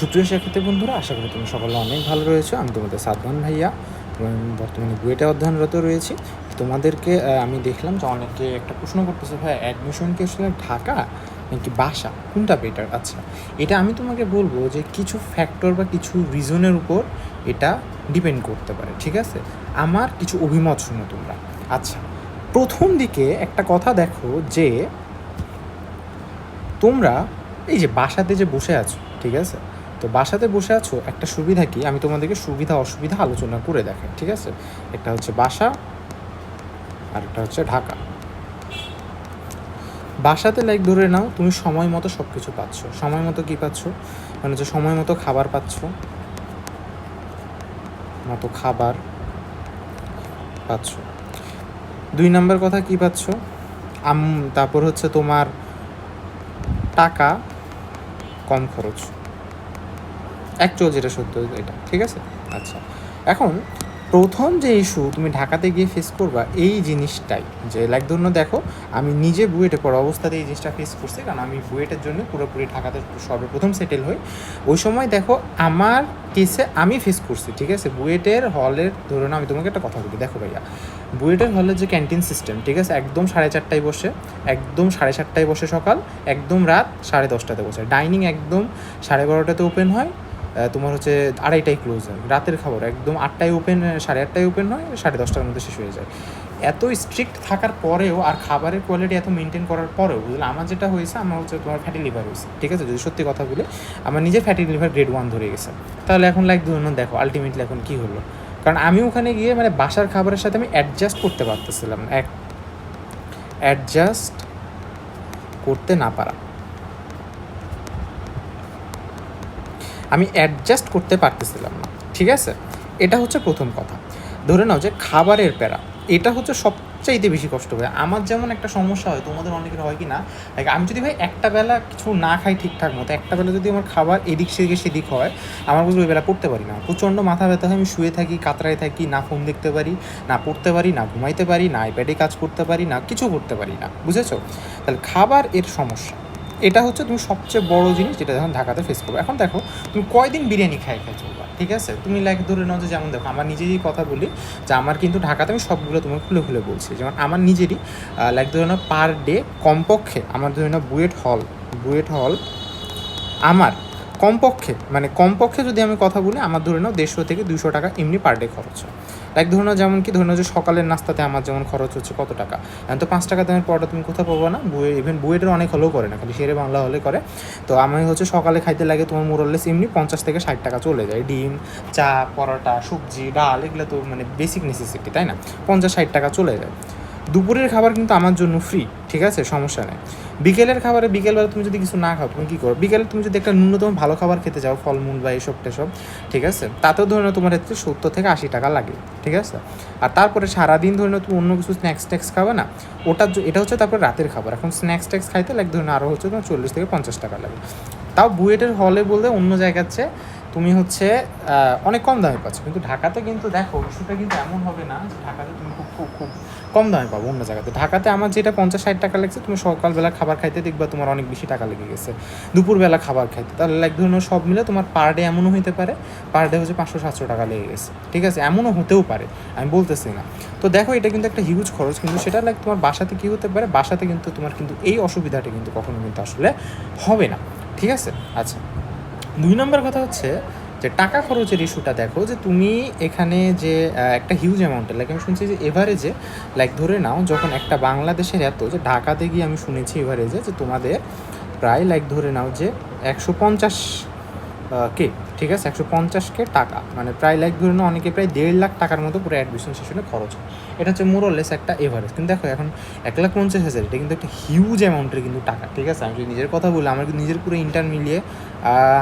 সুপ্রিয় শিক্ষার্থী বন্ধুরা, আশা করি তুমি সকলে অনেক ভালো রয়েছো। আমি তোমাদের সাদমান ভাইয়া বর্তমানে বুয়েটে অধ্যয়নরত রয়েছি। তোমাদেরকে আমি দেখলাম যে অনেকে একটা প্রশ্ন করতেছে, ভাই অ্যাডমিশন কি আসলে ঢাকা নাকি বাসা? কোনটা বেটার আচ্ছা এটা আমি তোমাকে বলব যে কিছু ফ্যাক্টর বা কিছু রিজনের উপর এটা ডিপেন্ড করতে পারে, ঠিক আছে? আমার কিছু অভিমত শুনো তোমরা। আচ্ছা প্রথম দিকে একটা কথা দেখো যে তোমরা এই যে বাসাতে যে বসে আছো, ঠিক আছে? তো বাসাতে বসে আছো, একটা সুবিধা কি? আমি তোমাদেরকে সুবিধা, অসুবিধা আলোচনা করে দেখাই, ঠিক আছে? একটা হচ্ছে বাসা, আর একটা হচ্ছে ঢাকা। বাসাতে লাইক ধরে নাও, তুমি সময় মতো সব কিছু পাচ্ছ। সময় মতো কী পাচ্ছ? মানে হচ্ছে সময় মতো খাবার পাচ্ছ। মতো খাবার পাচ্ছ। দুই নাম্বার কথা কি পাচ্ছ? আম, তারপর হচ্ছে তোমার টাকা কম খরচ। অ্যাকচুয়াল যেটা সত্য, এটা, ঠিক আছে? আচ্ছা এখন প্রথম যে ইস্যু তুমি ঢাকাতে গিয়ে ফেস করবা, এই জিনিসটাই যে লাইক ধন্য দেখো, আমি নিজে বুয়েটে পড়া অবস্থাতে এই জিনিসটা ফেস করছি, কারণ আমি বুয়েটের জন্য পুরোপুরি ঢাকাতে সর্বপ্রথম সেটেল হই। ওই সময় দেখো, আমার কেসে আমি ফেস করছি, ঠিক আছে? বুয়েটের হলের ধরুন আমি তোমাকে একটা কথা বলি, দেখো ভাইয়া, বুয়েটের হলের যে ক্যান্টিন সিস্টেম ঠিক আছে? একদম সাড়ে চারটায় বসে, একদম সাড়ে সাতটায় বসে সকাল, একদম রাত সাড়ে দশটাতে বসে। ডাইনিং একদম সাড়ে বারোটাতে ওপেন হয় তোমার হচ্ছে আড়াইটায় ক্লোজ হয়। রাতের খাবার, একদম আটটায় ওপেন সাড়ে আটটায় ওপেন হয় সাড়ে দশটার মধ্যে শেষ হয়ে যায়। এত স্ট্রিক্ট থাকার পরেও আর খাবারের কোয়ালিটি এত মেনটেন করার পরেও, বুঝলে, আমার যেটা হয়েছে, আমার হচ্ছে তোমার ফ্যাটি লিভার হয়েছে, ঠিক আছে? যদি সত্যি কথা বলে, আমার নিজের ফ্যাটি লিভার গ্রেড ওয়ান ধরে গেছে। তাহলে এখন লাইক ধরুন দেখো আলটিমেটলি এখন কী হলো? কারণ আমি ওখানে গিয়ে মানে বাসার খাবারের সাথে আমি অ্যাডজাস্ট করতে পারতেছিলাম, এক অ্যাডজাস্ট করতে না পারা। আমি অ্যাডজাস্ট করতে পারতেছিলাম না, ঠিক আছে? এটা হচ্ছে প্রথম কথা। ধরে নাও যে খাবারের প্যারা, এটা হচ্ছে সবচাইতে বেশি কষ্ট হয় আমার যেমন একটা সমস্যা হয়, তোমাদের অনেকের হয় কি না আমি যদি ভাই একটা বেলা কিছু না খাই ঠিকঠাক মতো, একটা বেলা যদি আমার খাবার এদিক সেদিকে সেদিক হয়, আমার বুঝলো ওই বেলা পড়তে পারি না। প্রচণ্ড মাথা ব্যথা হয়, আমি শুয়ে থাকি, কাতরায় থাকি, না ফোন দেখতে পারি, না পড়তে পারি, না ঘুমাইতে পারি, না আইপ্যাডে কাজ করতে পারি, না কিছু করতে পারি না, বুঝেছ? তাহলে খাবার এর সমস্যা। এটা হচ্ছে তুমি সবচেয়ে বড় জিনিস যেটা যখন ঢাকাতে ফেস করবে। এখন দেখো, তুমি কয়দিন বিরিয়ানি খাই খাই চলবা, ঠিক আছে? তুমি লাইক ধরে নাও যে যেমন দেখো, আমার নিজেরই কথা বলি যে আমার কিন্তু ঢাকাতে আমি সবগুলো তোমার খুলে খুলে বলছি। যেমন আমার নিজেরই লাইক ধরে নাও পার ডে কমপক্ষে আমার ধরে নাও বুয়েট হল বুয়েট হল আমার কমপক্ষে মানে কমপক্ষে যদি আমি কথা বলি, আমার ধরে নাও দেড়শো থেকে দুশো টাকা এমনি পার ডে খরচ হয়। লাইক ধরে নাও যেমন কি, ধরে নাও যে সকালের নাস্তাতে আমার যেমন খরচ হচ্ছে কত টাকা? এখন তো পাঁচ টাকা দামের পরোটা তুমি কোথাও পাবো না? বুয়ে ইভেন বুয়েটের অনেক হলেও করে না, খালি শেরে বাংলা হলে করে। তো আমি হচ্ছে সকালে খাইতে লাগে তোমার মোরলেস এমনি পঞ্চাশ থেকে ষাট টাকা চলে যায়। ডিম, চা, পরোটা, সবজি, ডাল, এগুলো তো মানে বেসিক নেসেসিটি তাই না? পঞ্চাশ, ষাট টাকা চলে যায়। দুপুরের খাবার কিন্তু আমার জন্য ফ্রি ঠিক আছে? সমস্যা নেই। বিকেলের খাবারে বিকেলবেলা তুমি যদি কিছু না খাও তুমি কী করো? বিকেলে তুমি যদি একটা ন্যূনতম ভালো খাবার খেতে যাও, ফলমূল বা এসব টেসব, ঠিক আছে? তাতেও ধরে নাও তোমার ক্ষেত্রে সত্তর থেকে আশি টাকা লাগে, ঠিক আছে? আর তারপরে সারাদিন ধরে নাও তুমি অন্য কিছু স্ন্যাক্স ট্যাক্স খাবে না ওটার এটা হচ্ছে তারপরে রাতের খাবার। এখন স্ন্যাক্স ট্যাক্স খাইতে লাগে ধরে আরও হচ্ছে তোমার চল্লিশ থেকে পঞ্চাশ টাকা লাগে। তাও বুয়েটের হলে বলতে অন্য জায়গার চেয়ে তুমি হচ্ছে অনেক কম দামে পাচ্ছ। কিন্তু ঢাকাতে কিন্তু দেখো ইস্যুটা কিন্তু এমন হবে না ঢাকাতে তুমি খুব খুব কম দামে পাবো অন্য জায়গাতে। ঢাকাতে আমার যেটা পঞ্চাশ ষাট টাকা লাগছে, তুমি সকালবেলা খাবার খাইতে দেখবা তোমার অনেক বেশি টাকা লেগে গেছে। দুপুরবেলা খাবার খাইতে, তাহলে লাইক ধরুন সব মিলে তোমার পার ডে এমনও হতে পারে পার ডে হচ্ছে পাঁচশো, সাতশো টাকা লেগে গেছে। ঠিক আছে? এমনও হতেও পারে, আমি বলতেছি না। তো দেখো, এটা কিন্তু একটা হিউজ খরচ, কিন্তু সেটা লাইক তোমার বাসাতে কী হতে পারে, বাসাতে কিন্তু তোমার কিন্তু এই অসুবিধাটা কিন্তু কখনো কিন্তু আসলে হবে না। ঠিক আছে? আচ্ছা দুই নম্বর কথা হচ্ছে যে টাকা খরচের ইস্যুটা দেখো, যে তুমি এখানে যে একটা হিউজ অ্যামাউন্টের লাইক আমি শুনছি যে এভারেজে লাইক ধরে নাও, যখন একটা বাংলাদেশের এত, যে ঢাকাতে গিয়ে আমি শুনেছি এভারেজে যে তোমাদের প্রায় লাইক ধরে নাও যে একশো পঞ্চাশ কে? ঠিক আছে, একশো পঞ্চাশ কে টাকা। মানে প্রায় লাইক ধরে নাও অনেকে প্রায় দেড় লাখ টাকার মতো পুরো অ্যাডমিশন সেশনে খরচ হয়। এটা হচ্ছে মোরলেস একটা এভারেজ কিন্তু দেখো, এখন এক লাখ পঞ্চাশ হাজার, এটা কিন্তু একটা হিউজ অ্যামাউন্টের কিন্তু টাকা, ঠিক আছে? আমি যদি নিজের কথা বলি, আমার নিজের পুরো ইন্টার মিলিয়ে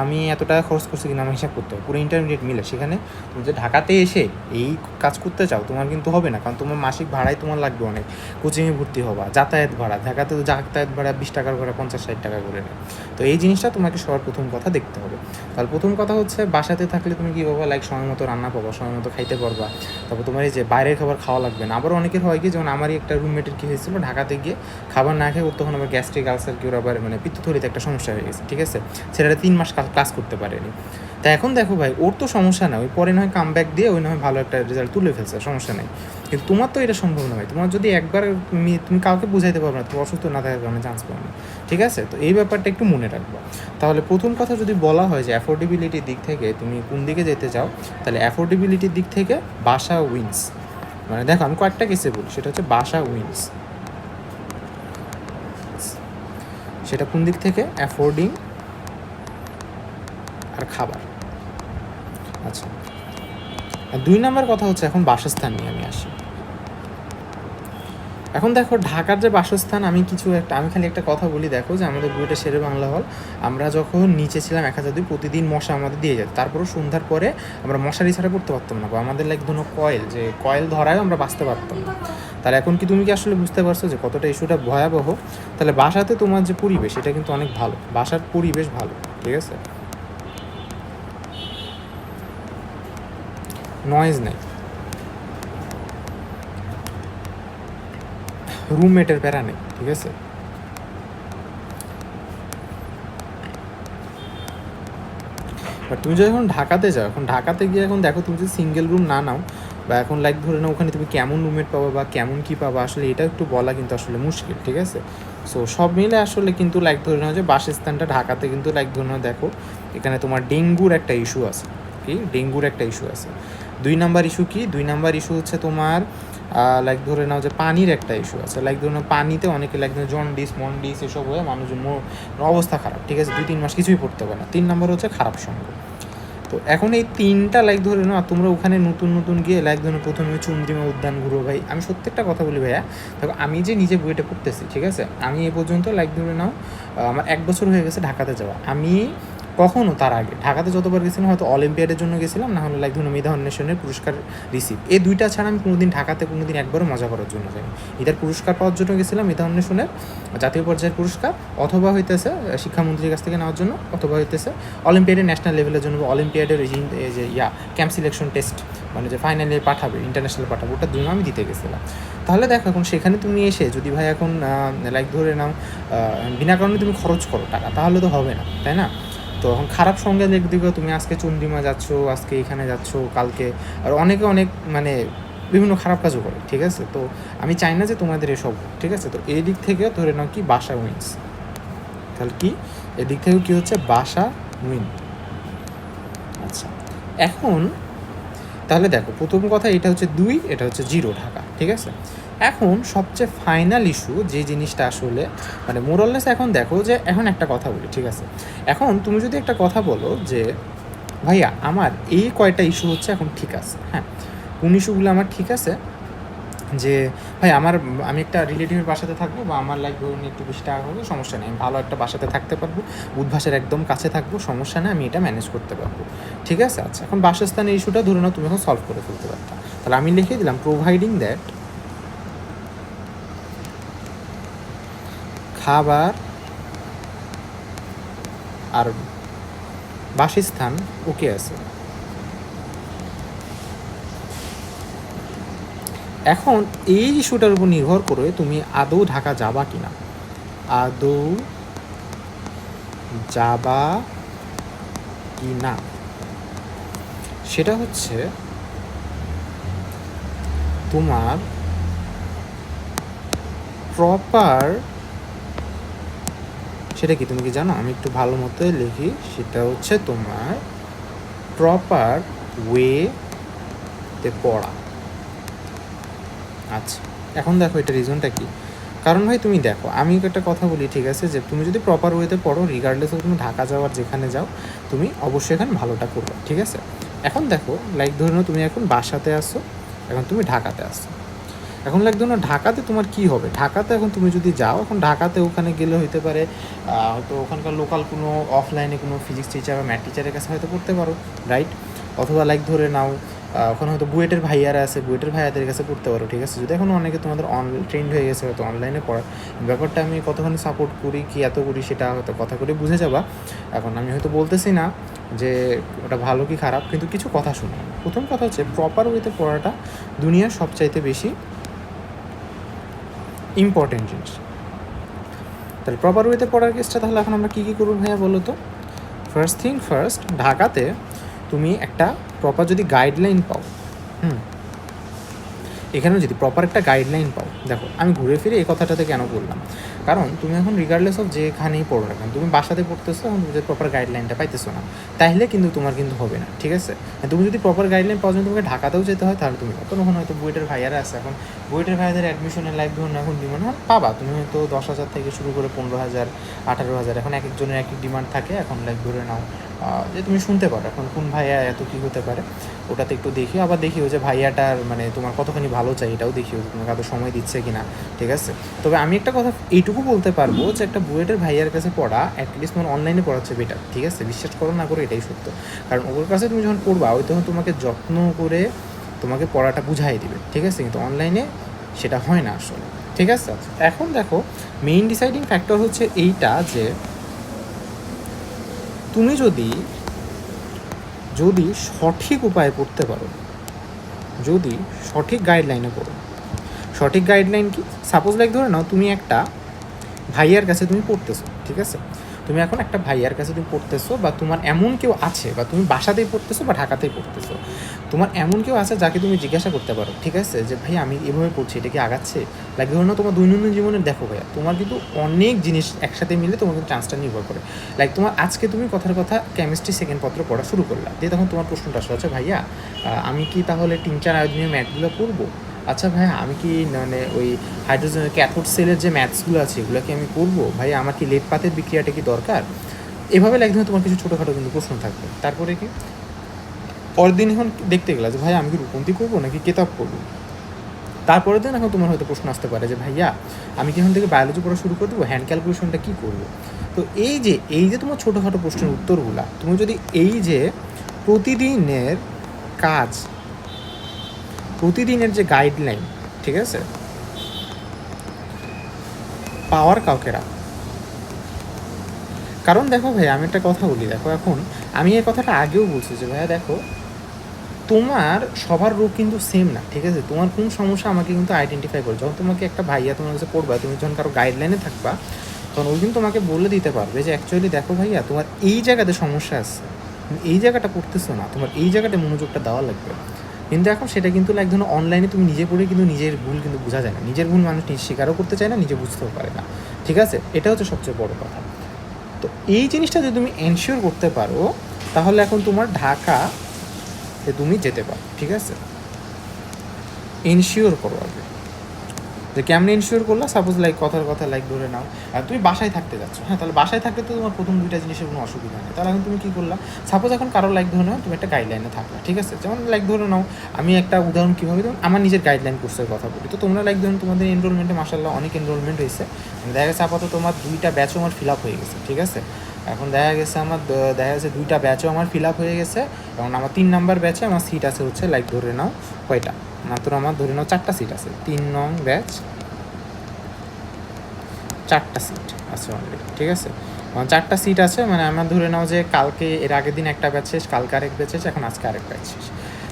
আমি এত টাকা খরচ করছি কিনা আমার হিসাব করতে হবে। পুরো ইন্টারমিডিয়েট মিলে। সেখানে তুমি যে ঢাকাতে এসে এই কাজ করতে চাও, তোমার কিন্তু হবে না। কারণ তোমার মাসিক ভাড়াই তোমার লাগবে অনেক। কোচিংয়ে ভর্তি হবা, যাতায়াত ভাড়া। ঢাকাতে তো যাতায়াত ভাড়া বিশ টাকার ভাড়া, পঞ্চাশ ষাট টাকা করে নেয়। তো এই জিনিসটা তোমাকে সবার প্রথম কথা দেখতে হবে। তাহলে প্রথম কথা হচ্ছে বাসাতে থাকলে তুমি কী পাবা লাইক সময় মতো রান্না পাবো সময় মতো খাইতে পারবা। তারপর তোমার এই যে বাইরের খাবার খাওয়া লাগবে না। আবার অনেকের হয় কি, যেমন আমারই একটা রুমমেটের কী হয়েছিল, ঢাকাতে গিয়ে খাবার না খেয়ে তখন আবার গ্যাস্ট্রিক আলসার কি ওর আবার মানে পিত্তথলিতে একটা সমস্যা হয়ে গেছে, ঠিক আছে? সেটা তিন মাস ক্লাস করতে পারেনি। তা এখন দেখো ভাই, ওর তো সমস্যা না ওই পরে নয় কাম ব্যাক দিয়ে ওই নয় ভালো একটা রেজাল্ট তুলে ফেলছে সমস্যা নেই। কিন্তু তোমার তো এটা সম্ভব নয় তোমার যদি একবার তুমি তুমি কাউকে বুঝাইতে পারবে না, তুমি অসুস্থ না থাকার কারণে চান্স পাবে না। ঠিক আছে? তো এই ব্যাপারটা একটু মনে রাখব। তাহলে প্রথম কথা যদি বলা হয় যে অ্যাফোর্ডেবিলিটির দিক থেকে তুমি কোন দিকে যেতে চাও, তাহলে অ্যাফোর্ডেবিলিটির দিক থেকে বাসা উইন্স মানে দেখো, আমি কয়েকটা কেসে বলি। সেটা হচ্ছে বাসা উইন্স সেটা কোন দিক থেকে? অ্যাফোর্ডিং আর খাবার। আচ্ছা। দুই নম্বর কথা হচ্ছে, এখন বাসস্থান নিয়ে আমি আসি। এখন দেখো, ঢাকার যে বাসস্থান, আমি কিছু একটা, আমি খালি একটা কথা বলি, দেখো যে আমাদের বুয়েটে শেরে বাংলা হল, আমরা যখন নিচে ছিলাম এক হাজার দুই, প্রতিদিন মশা আমাদের দিয়ে যেত। তারপরও সন্ধ্যার পরে আমরা মশারি ছাড়া পড়তে পারতাম না, বা আমাদের লাইক ধরো কয়েল, যে কয়েল ধরায় আমরা বাঁচতে পারতাম না। তাহলে এখন কি তুমি কি আসলে বুঝতে পারছ যে কতটা ইস্যুটা ভয়াবহ? তাহলে বাসাতে তোমার যে পরিবেশ, এটা কিন্তু অনেক ভালো। বাসার পরিবেশ ভালো, ঠিক আছে? নয়েজ নেই। রুমমেটের প্যারা নেই, ঠিক আছে? বাট তুমি যখন ঢাকাতে যাও, এখন ঢাকাতে গিয়ে এখন দেখো তুমি যদি সিঙ্গেল রুম না নাও, বা এখন লাইক ধরে নাও ওখানে তুমি কেমন রুমমেট পাবা বা কেমন কী পাবা, আসলে এটা একটু বলা কিন্তু আসলে মুশকিল, ঠিক আছে? সো সব মিলে আসলে কিন্তু লাইক ধরে নাও যে বাসস্থানটা ঢাকাতে কিন্তু লাইক ধরে নাও দেখো, এখানে তোমার ডেঙ্গুর একটা ইস্যু আছে, কি? ডেঙ্গুর একটা ইস্যু আছে। দুই নাম্বার ইস্যু কি? দুই নাম্বার ইস্যু হচ্ছে তোমার লাইক ধরে নাও যে পানির একটা ইস্যু আছে। লাইক ধরে নাও পানিতে অনেকে লাইক জন্ডিস মন্ডিস এসব হয়ে মানুষের অবস্থা খারাপ, ঠিক আছে? দুই, তিন মাস কিছুই পড়তে পারে না। তিন নাম্বার হচ্ছে খারাপ সঙ্গ। তো এখন এই তিনটা লাইক ধরে নাও তোমরা ওখানে নতুন নতুন গিয়ে লাইক ধরে প্রথমে চন্দ্রিমা উদ্যান ঘুরো ভাই। আমি সত্যি কথা বলি ভাইয়া, দেখো, আমি যে নিজে বইটা পড়তেছি, ঠিক আছে? আমি এ পর্যন্ত লাইক ধরে নাও আমার এক বছর হয়ে গেছে ঢাকাতে যাওয়া। আমি কখনো তার আগে। ঢাকাতে যতবার গেছিলাম, হয়তো অলিম্পিয়াডের জন্য গেছিলাম, না হলে লাইক ধরুন মেধা অন্বেষণের পুরস্কার রিসিভ এই দুইটা ছাড়া আমি কোনোদিন ঢাকাতে কোনোদিন একবারও মজা করার জন্য যাইনি। এটার পুরস্কার পাওয়ার জন্য গেছিলাম মেধা অন্বেষণের, জাতীয় পর্যায়ের পুরস্কার, অথবা হইতেছে শিক্ষামন্ত্রীর কাছ থেকে নেওয়ার জন্য, অথবা হইতেছে, অলিম্পিয়াডের ন্যাশনাল লেভেলের জন্য বা অলিম্পিয়াডের যে- ইয়া ক্যাম্প সিলেকশন টেস্ট মানে যে ফাইনালে পাঠাবে ইন্টারন্যাশনাল পাঠাবে, ওটার জন্য আমি দিতে গেছিলাম। তাহলে দেখো, এখন সেখানে তুমি এসে যদি ভাই এখন লাইক ধরে নাও বিনা কারণে তুমি খরচ করো টাকা, তাহলে তো হবে না, তাই না? তো এখন খারাপ সঙ্গে দেখ দিকে তুমি আজকে চন্দ্রিমা যাচ্ছ, আজকে এখানে যাচ্ছ, কালকে। আর অনেকে অনেক মানে বিভিন্ন খারাপ কাজও করে, ঠিক আছে? তো আমি চাই না যে তোমাদের এসব ঠিক আছে? তো এই দিক থেকে ধরে নাও কি বাসা উইন্স তাহলে কি? এদিক থেকে কি হচ্ছে? বাসা উইন আচ্ছা এখন তাহলে দেখো, প্রথম কথা এটা হচ্ছে দুই, এটা হচ্ছে জিরো ঢাকা, ঠিক আছে? এখন সবচেয়ে ফাইনাল ইস্যু যে জিনিসটা আসলে মানে মোরাললেস এখন দেখো যে, এখন একটা কথা বলি, ঠিক আছে? এখন তুমি যদি একটা কথা বলো যে, ভাইয়া, আমার এই কয়টা ইস্যু হচ্ছে এখন ঠিক আছে? হ্যাঁ কোন ইস্যুগুলো আমার ঠিক আছে? যে ভাই আমার, আমি একটা রিলেটিভের বাসাতে থাকব বা আমার লাইক ধরুন একটু বেশি টাকা হবে সমস্যা নেই ভালো একটা বাসাতে থাকতে পারব, উদ্ভাসের একদম কাছে থাকব, সমস্যা নেই, আমি এটা ম্যানেজ করতে পারব। ঠিক আছে? আচ্ছা এখন বাসস্থানের ইস্যুটা ধরে নাও, তুমি এখন সলভ করে ফেলতে পারতা। তাহলে আমি লিখে দিলাম প্রোভাইডিং দ্যাট খাবার আর বাসস্থান ওকে আছে। এখন এই ইস্যুটার উপর নির্ভর করে তুমি আদৌ ঢাকা যাবা কিনা। আদৌ যাবা কি না সেটা হচ্ছে তোমার প্রপার সেটা কি তুমি কি জানো? আমি একটু ভালো মতো লিখি। সেটা হচ্ছে তোমার প্রপার ওয়েতে পড়া। আচ্ছা এখন দেখো এটা রিজনটা কি? কারণ ভাই তুমি দেখো, আমি একটা কথা বলি, ঠিক আছে? যে তুমি যদি প্রপার ওয়েতে পড়ো রিগার্ডলেস তুমি ঢাকা যাওয়ার যেখানে যাও, তুমি অবশ্যই এখানে ভালোটা করবে, ঠিক আছে? এখন দেখো লাইক ধরে নাও তুমি এখন বাসাতে আসো, এখন তুমি ঢাকাতে আসো। এখন লাগতো না, ঢাকাতে তোমার কি হবে? ঢাকাতে এখন তুমি যদি যাও, এখন ঢাকাতে ওখানে গেলে হইতে পারে হয়তো ওখানকার লোকাল কোনো অফলাইনে কোনো ফিজিক্স টিচার বা ম্যাথ টিচারের কাছে হয়তো পড়তে পারো রাইট অথবা লাইক ধরে নাও ওখানে হয়তো বুয়েটের ভাইয়ারা আছে, বুয়েটের ভাইয়াদের কাছে পড়তে পারো, ঠিক আছে? যদি এখন অনেকে তোমাদের অন ট্রেন্ড হয়ে গেছে, হয়তো অনলাইনে পড়ার, ব্যাপারটা আমি কতখানি সাপোর্ট করি, কি এত করি সেটা হয়তো কথা করে বুঝে যাবা। এখন আমি হয়তো বলতেছি না যে ওটা ভালো কি খারাপ, কিন্তু কিছু কথা শুনো। প্রথম কথা হচ্ছে প্রপার ওয়েতে পড়াটা দুনিয়ার সবচাইতে বেশি ইম্পর্টেন্ট জিনিস। তাহলে প্রপার ওয়েতে পড়ার কেসটা তাহলে এখন আমরা কী কী করব ভাইয়া বলো তো? ফার্স্ট থিং ফার্স্ট ঢাকাতে তুমি একটা প্রপার যদি গাইডলাইন পাও, হুম এখানেও যদি প্রপার একটা গাইডলাইন পাও, দেখো, আমি ঘুরে ফিরে এই কথাটাতে কেন বললাম? কারণ তুমি এখন রিগার্ডলেস অফ যেখানেই পড়ো না কেন, তুমি বাসাতে পড়তেছো এখন তুমি প্রপার গাইডলাইনটা পাইতেছো না। তাহলে কিন্তু তোমার কিন্তু হবে না, ঠিক আছে? তুমি যদি প্রপার গাইডলাইন পাওয়ার জন্য তোমাকে ঢাকাতেও যেতে হয়, তাহলে তুমি তখন হয়তো বুয়েটের ভাইয়ারা আছে এখন। বুয়েটের ভাইয়াদের অ্যাডমিশনের লাইফ ধরুন এখন ডিমান্ড হয়, পাবা। তুমি হয়তো দশ হাজার থেকে শুরু করে পনেরো হাজার, আঠারো হাজার, এখন এক একজনের এক ডিমান্ড থাকে, এখন লাইফ ধরে নাও। যে তুমি শুনতে পারো এখন কোন ভাইয়া এত কী হতে পারে, ওটাতে একটু দেখিও আবার দেখিও যে ভাইয়াটার মানে তোমার কতখানি ভালো চাই, এটাও দেখিও তোমাকে এত সময় দিচ্ছে কিনা, ঠিক আছে? তবে আমি একটা কথা এইটুকু বলতে পারব যে একটা বুয়েটের ভাইয়ার কাছে পড়া অ্যাটলিস্ট তোমার অনলাইনে পড়াচ্ছে বেটার ঠিক আছে? বিশ্বাস করো না করো, এটাই সত্য। কারণ ওর কাছে তুমি যখন পড়বা, ওই তখন তোমাকে যত্ন করে তোমাকে পড়াটা বুঝাই দিবে, ঠিক আছে? কিন্তু অনলাইনে সেটা হয় না আসলে, ঠিক আছে? এখন দেখো মেইন ডিসাইডিং ফ্যাক্টর হচ্ছে এইটা যে তুমি যদি যদি সঠিক উপায়ে পড়তে পারো, যদি সঠিক গাইডলাইনে পড়ো, সঠিক গাইডলাইন কি? সাপোজ লাইক ধরে নাও তুমি একটা ভাইয়ার কাছে তুমি পড়তেছো, ঠিক আছে? তুমি এখন একটা ভাইয়ার কাছে তুমি পড়তেছো বা তোমার এমন কেউ আছে বা তুমি বাসাতেই পড়তেছো বা ঢাকাতেই পড়তেছো, তোমার এমন কেউ আছে যাকে তুমি জিজ্ঞাসা করতে পারো, ঠিক আছে? যে, ভাই, আমি এভাবে পড়ছি, এটা কি আগাচ্ছে? লাইক ধরো তোমার দৈনন্দিন জীবনে দেখো ভাইয়া, তোমার কিন্তু অনেক জিনিস একসাথে মিলে তোমার কিন্তু চান্সটা নির্ভর করে। লাইক তোমার আজকে তুমি কথার কথা কেমিস্ট্রি সেকেন্ড পত্র পড়া শুরু করলা, দিয়ে তখন তোমার প্রশ্নটা আসলে আচ্ছা ভাইয়া আমি কি তাহলে তিন চার আয়োজনীয় ম্যাথগুলো করব আচ্ছা ভাইয়া, আমি কি মানে ওই হাইড্রোজেন ক্যাথোড সেলের যে ম্যাথসগুলো আছে, এগুলো কি আমি করব? ভাইয়া, আমার কি লেট পাতের বিক্রিয়াটা কি দরকার? এভাবে ধরো তোমার কিছু ছোটোখাটো কিন্তু প্রশ্ন থাকবে। তারপরে কি? পরের দিন এখন দেখতে গেলা যে ভাই আমি কি রূপন্তি করব নাকি কেতাব করব তারপরের দিন এখন তোমার হয়তো প্রশ্ন আসতে পারে যে, ভাইয়া, আমি কি এখন থেকে বায়োলজি পড়া শুরু করে দেবো? হ্যান্ড ক্যালকুলেশনটা কী করব? তো এই যে এই যে তোমার ছোটোখাটো প্রশ্নের উত্তরগুলা, তুমি যদি এই যে প্রতিদিনের কাজ প্রতিদিনের যে গাইডলাইন ঠিক আছে? পাওয়ার কাউকে রাখো কারণ দেখো ভাই, আমি একটা কথা বলি, দেখো এখন, আমি এই কথাটা আগেও বলছি যে ভাইয়া দেখো, তোমার সবার রোগ কিন্তু সেম না, ঠিক আছে? তোমার কোন সমস্যা আমাকে কিন্তু আইডেন্টিফাই করে। যখন তোমাকে একটা ভাইয়া তোমার কাছে পড়বা তুমি যখন কারও গাইডলাইনে থাকবা, তখন ওই কিন্তু তোমাকে বলে দিতে পারবে যে অ্যাকচুয়ালি দেখো ভাইয়া, তোমার এই জায়গাতে সমস্যা আছে। এই জায়গাটা পড়তেছো না, তোমার এই জায়গাটা মনোযোগটা দেওয়া লাগবে। কিন্তু এখন সেটা কিন্তু এক ধরনের অনলাইনে তুমি নিজে পড়ে কিন্তু নিজের ভুল কিন্তু বোঝা যায় না। নিজের ভুল মানুষ নিজে স্বীকারও করতে চায় না, নিজে বুঝতেও পারে না। ঠিক আছে? এটা হচ্ছে সবচেয়ে বড় কথা। তো এই জিনিসটা যদি তুমি এনশিওর করতে পারো, তাহলে এখন তোমার ঢাকা তুমি যেতে পারো। ঠিক আছে? এনশিওর করো আগে। যে কেমন ইনশিওর করলা? সাপোজ লাইক কথার কথা লাইক ধরে নাও। আর তুমি বাসায় থাকতে যাচ্ছ। হ্যাঁ তাহলে বাসায় থাকতে তো তোমার প্রথম দুইটা জিনিসের কোনো অসুবিধা নেই। তাহলে এখন তুমি কী করলা? সাপোজ এখন কারও লাইক ধরে নাও, তুমি একটা গাইডলাইনে থাকলা, ঠিক আছে? যেমন লাইক ধরে নাও, আমি একটা উদাহরণ কীভাবে দেবো? আমার নিজের গাইডলাইন কোর্সের কথা বলি। তো তোমরা লাইক ধরুন তোমাদের এনরোলমেন্টে মাসাল্লাহ অনেক এনরোলমেন্ট হয়েছে। দেখা গেছে আপাতত তোমার দুইটা ব্যাচও আমার ফিল আপ হয়ে গেছে, ঠিক আছে? এখন দেখা গেছে আমার দেখা গেছে দুইটা ব্যাচও আমার ফিল আপ হয়ে গেছে। এবং আমার তিন নাম্বার ব্যাচে আমার সিট আছে হচ্ছে লাইক ধরে নাও কয়টা? মাত্র আমার ধরে নাও চারটা সিট আছে। তিন নং ব্যাচ চারটা সিট আছে অলরেডি ঠিক আছে? চারটা সিট আছে মানে আমার ধরে নাও যে কালকে এর আগের দিন একটা ব্যাচ শেষ, কালকে আরেক ব্যাচ শেষ, এখন আজকে আরেক ব্যাচ শেষ।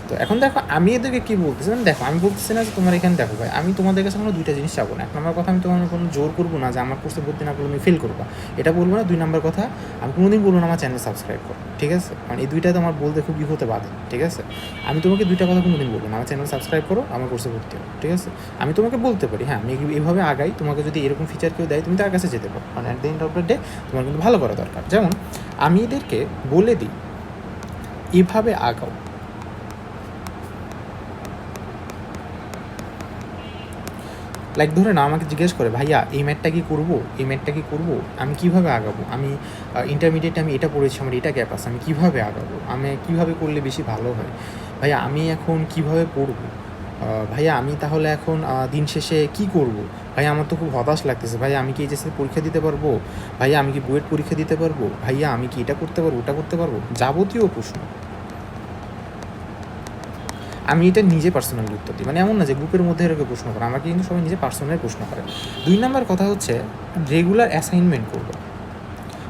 তো এখন দেখো, আমি এদেরকে কী বলতেছি? মানে দেখো, আমি বলতেছি না যে তোমার এখানে দেখো ভাই, আমি তোমাদের কাছে কোনো দুইটা জিনিস চাবো না। এক নম্বর কথা, আমি তোমার কোনো জোর করব না যে আমার কোর্সে ভর্তি না করলে আমি ফেল করব। এটা বলব না। দুই নম্বর কথা, আমি কোনোদিন বলব না আমার চ্যানেল সাবস্ক্রাইব করো, ঠিক আছে? মানে এই দুইটা তো আমার বলতে খুব ই হতে বাধে, ঠিক আছে? আমি তোমাকে দুইটা কথা কোনোদিন বলব না। আমার চ্যানেল সাবস্ক্রাইব করো, আমার কোর্সে ভর্তি হো ঠিক আছে? আমি তোমাকে বলতে পারি হ্যাঁ আমি এই- এইভাবে আগাই। তোমাকে যদি এরকম ফিচার কেউ দেয়, তুমি তার কাছে যেতে পারো। মানে at the end of the day তোমার কিন্তু ভালো করা দরকার। যেমন, আমি এদেরকে বলে দিই, এভাবে আগাও। লাইক ধরে না আমাকে জিজ্ঞেস করে, ভাইয়া, এই ম্যাটটা কি করব? এই ম্যাটটা কি করব? আমি কীভাবে আগাবো? আমি ইন্টারমিডিয়েটে আমি এটা পড়েছি, আমার এটা গ্যাপ আছে, আমি কীভাবে আগাবো? আমি কীভাবে করলে বেশি ভালো হয়? ভাইয়া, আমি এখন কীভাবে পড়ব? ভাইয়া, আমি তাহলে এখন দিন শেষে কি করব? ভাইয়া, আমার তো খুব হতাশ লাগতেছে। ভাইয়া, আমি কি এইচএসসি পরীক্ষা দিতে পারব? ভাইয়া, আমি কি বুয়েট পরীক্ষা দিতে পারব? ভাইয়া, আমি কি এটা করতে পারব, ওটা করতে পারব? যাবতীয় প্রশ্ন। আমি এটা নিজে পার্সোনালি উত্তর দিই। মানে এমন না যে গ্রুপের মধ্যে এরকম প্রশ্ন করে, আমাকে কিন্তু সবাই নিজে পার্সোনালি প্রশ্ন করে। দুই নাম্বার কথা হচ্ছে রেগুলার অ্যাসাইনমেন্ট করব।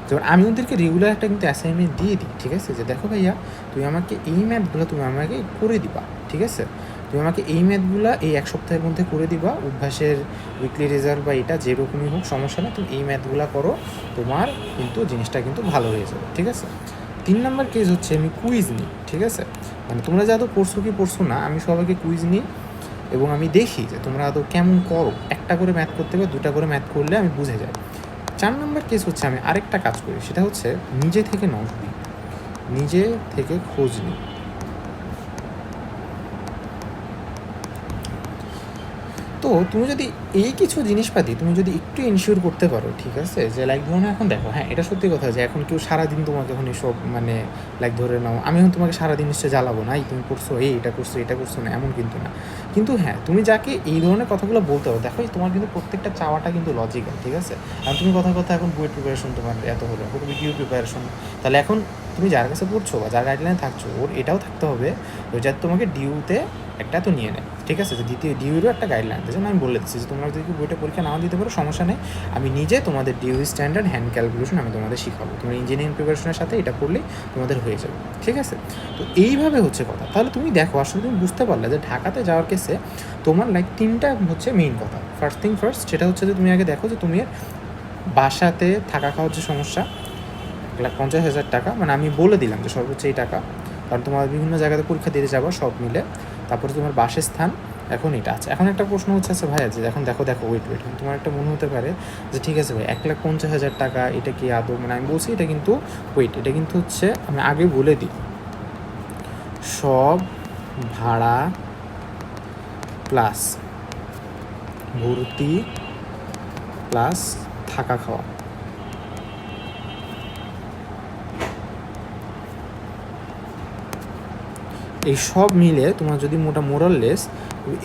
যেমন আমি ওদেরকে রেগুলার একটা কিন্তু অ্যাসাইনমেন্ট দিয়ে দিই, ঠিক আছে? যে দেখো ভাইয়া, তুমি আমাকে এই ম্যাথগুলো তুমি আমাকে করে দিবা, ঠিক আছে? তুমি আমাকে এই ম্যাথগুলো এই এক সপ্তাহের মধ্যে করে দিবা, অভ্যাসের উইকলি রেজাল্ট বা এটা যেরকমই হোক, সমস্যা না তুমি এই ম্যাথগুলো করো, তোমার কিন্তু জিনিসটা কিন্তু ভালো হয়ে যাবে, ঠিক আছে? তিন নম্বর কেস হচ্ছে আমি কুইজ নিই, ঠিক আছে? মানে তোমরা যা তো পড়ছো কি পড়ছো না, আমি সবাইকে কুইজ নিই এবং আমি দেখি যে তোমরা আদৌ কেমন করো। একটা করে ম্যাথ করতে হবে দুটা করে ম্যাথ করলে আমি বুঝে যাই। চার নম্বর কেস হচ্ছে, আমি আরেকটা কাজ করি, সেটা হচ্ছে নিজে থেকে নজর নিই। নিজে থেকে খোঁজ নিই। তো তুমি যদি এই কিছু জিনিসপাতি তুমি যদি একটু ইনশিওর করতে পারো, ঠিক আছে? যে লাইক ধরো না, এখন দেখো হ্যাঁ এটা সত্যি কথা যে, এখন কেউ সারাদিন তোমাকে এখন এসব মানে লাইক ধরে নাও, আমি এখন তোমাকে সারাদিন নিশ্চয় জ্বালাবো না, এই তুমি করছ, এই, এটা করছ এটা করছ না, এমন কিন্তু না। কিন্তু হ্যাঁ তুমি যাকে এই ধরনের কথাগুলো বলতে পারো, দেখো, তোমার কিন্তু প্রত্যেকটা চাওয়াটা কিন্তু লজিক্যাল ঠিক আছে? আর তুমি কথা কথা এখন বুয়েট প্রিপারেশন তোমার এত হলো তুমি কিউ প্রিপারেশন তাহলে এখন তুমি যার কাছে পড়ছো বা যার গাইডলাইনে থাকছো, ওর এটাও থাকতে হবে ওই যাতে তোমাকে ডিউতে একটা তো নিয়ে নেয়। ঠিক আছে? দ্বিতীয় ডিউরও একটা গাইডলাইন আছে। আমি বলে দিচ্ছি যে, তোমরা যদি বইটা পরীক্ষা নাও দিতে পারো, সমস্যা নেই। আমি নিজে তোমাদের ডিউ স্ট্যান্ডার্ড হ্যান্ড ক্যালকুলেশন আমি তোমাদের শিখাবো। তোমার ইঞ্জিনিয়ারিং প্রিপারেশনের সাথে এটা করলেই তোমাদের হয়ে যাবে। ঠিক আছে? তো এইভাবে হচ্ছে কথা। তাহলে তুমি দেখো, আসলে তুমি বুঝতে পারলে যে, ঢাকাতে যাওয়ার কেসে তোমার লাইক তিনটা হচ্ছে মেইন কথা। ফার্স্ট থিং ফার্স্ট সেটা হচ্ছে যে, তুমি আগে দেখো যে, তুমি বাসাতে থাকা খাওয়ার যে সমস্যা এক লাখ পঞ্চাশ হাজার টাকা মানে আমি বলে দিলাম যে, সর্বোচ্চ এই টাকা। কারণ তোমার বিভিন্ন জায়গাতে পরীক্ষা দিতে যাব, সব মিলে। তারপরে তোমার বাসস্থান, এখন এটা আছে। এখন একটা প্রশ্ন হচ্ছে আছে ভাইয়া, যে এখন দেখো দেখো ওয়েট ওয়েট তোমার একটা মনে হতে পারে যে ঠিক আছে ভাই এক লাখ পঞ্চাশ হাজার টাকা, এটা কি আদৌ মানে আমি বলছি এটা কিন্তু ওয়েট এটা কিন্তু হচ্ছে, আমি আগে বলে দিই। সব ভাড়া প্লাস ভর্তি প্লাস থাকা খাওয়া। এই সব মিলে তোমার যদি মোটা মোরাললেস,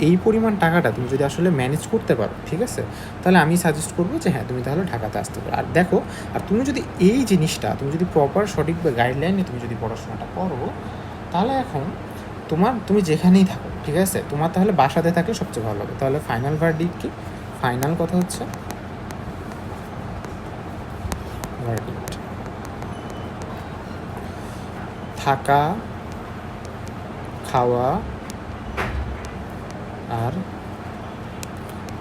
এই পরিমাণ টাকাটা তুমি যদি আসলে ম্যানেজ করতে পারো, ঠিক আছে? তাহলে আমি সাজেস্ট করব যে হ্যাঁ তুমি তাহলে ঢাকাতে আসতে পারো। আর দেখো, আর তুমি যদি এই জিনিসটা, তুমি যদি প্রপার সঠিক বা গাইডলাইনে তুমি যদি পড়াশোনাটা করো, তাহলে এখন তোমার, তুমি যেখানেই থাকো, ঠিক আছে? তোমার তাহলে বাসাতে থাকলে সবচেয়ে ভালো হবে। তাহলে ফাইনাল ভার্ডিক কি? ফাইনাল কথা হচ্ছে? থাকা খাওয়া আর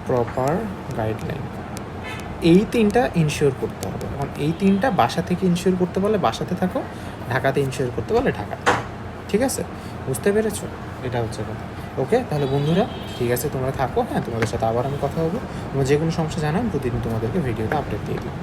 প্রপার গাইডলাইন এই তিনটা ইনশিওর করতে হবে। এখন এই তিনটা বাসা থেকে ইনশিওর করতে পারলে বাসাতে থাকো, ঢাকাতে ইনশিওর করতে পারলে ঢাকাতে ঠিক আছে? বুঝতে পেরেছ? এটা হচ্ছে কথা। ওকে? তাহলে বন্ধুরা, ঠিক আছে, তোমরা থাকো। হ্যাঁ তোমাদের সাথে আবার আমি কথা বলব তোমার যে কোনো সমস্যা জানান, প্রতিদিন তোমাদেরকে ভিডিওটা আপডেট দিয়ে দিই